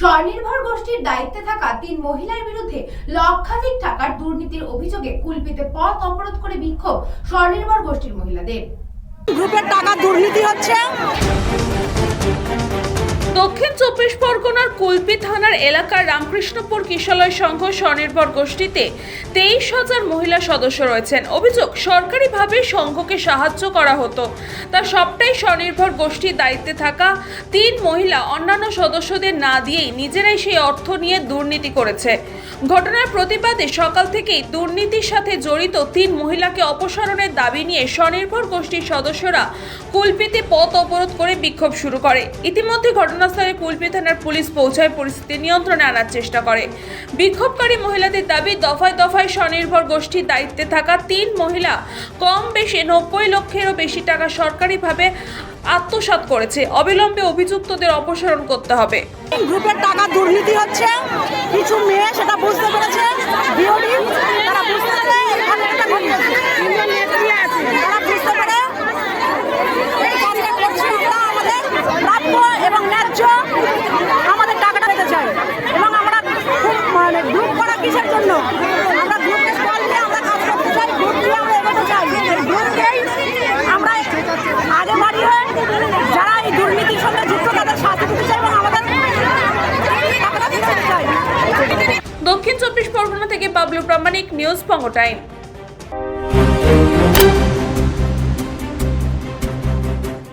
স্বনির্ভর গোষ্ঠীর দায়িত্বে থাকা তিন মহিলার বিরুদ্ধে লক্ষাধিক টাকার দুর্নীতির অভিযোগে কুলপিতে পথ অবরোধ করে বিক্ষোভ স্বনির্ভর গোষ্ঠীর মহিলাদের। গ্রুপের টাকা দুর্নীতি হচ্ছে। দক্ষিণ চব্বিশ পরগনার কুলপি থানার এলাকার রামকৃষ্ণপুর কিশলয় সংঘ স্বনির্ভর গোষ্ঠীতে তেইশ হাজার মহিলা সদস্য রয়েছেন। অভিযোগ, সরকারিভাবে সংঘকে সাহায্য করা হতো। তা সবটাই স্বনির্ভর গোষ্ঠীর দায়িত্বে থাকা তিন মহিলা অন্যান্য সদস্যদের না দিয়েই নিজেরাই সেই অর্থ নিয়ে দুর্নীতি করেছে। ঘটনার প্রতিবাদে সকাল থেকেই দুর্নীতির সাথে জড়িত তিন মহিলাকে অপসারণের দাবি নিয়ে স্বনির্ভর গোষ্ঠীর সদস্যরা কুলপিতে পথ অবরোধ করে বিক্ষোভ শুরু করে। ইতিমধ্যে ঘটনাস্থলে কুলপি থানার পুলিশ পৌঁছায় পরিস্থিতি নিয়ন্ত্রণে আনার চেষ্টা করে। বিক্ষোভকারী মহিলাদের দাবি, দফায় দফায় স্বনির্ভর গোষ্ঠীর দায়িত্বে থাকা তিন মহিলা কম বেশি নব্বই লক্ষেরও বেশি টাকা সরকারিভাবে আত্মসাত করেছে। অবিলম্বে অভিযুক্তদের অপসারণ করতে হবে। গ্রুপের টাকা দুর্নীতি হচ্ছে। কিছু মেয়ে সেটা বুঝতে পেরেছে। থেকে বাবলু প্রামাণিক নিউজ পঙ্গ টাইম।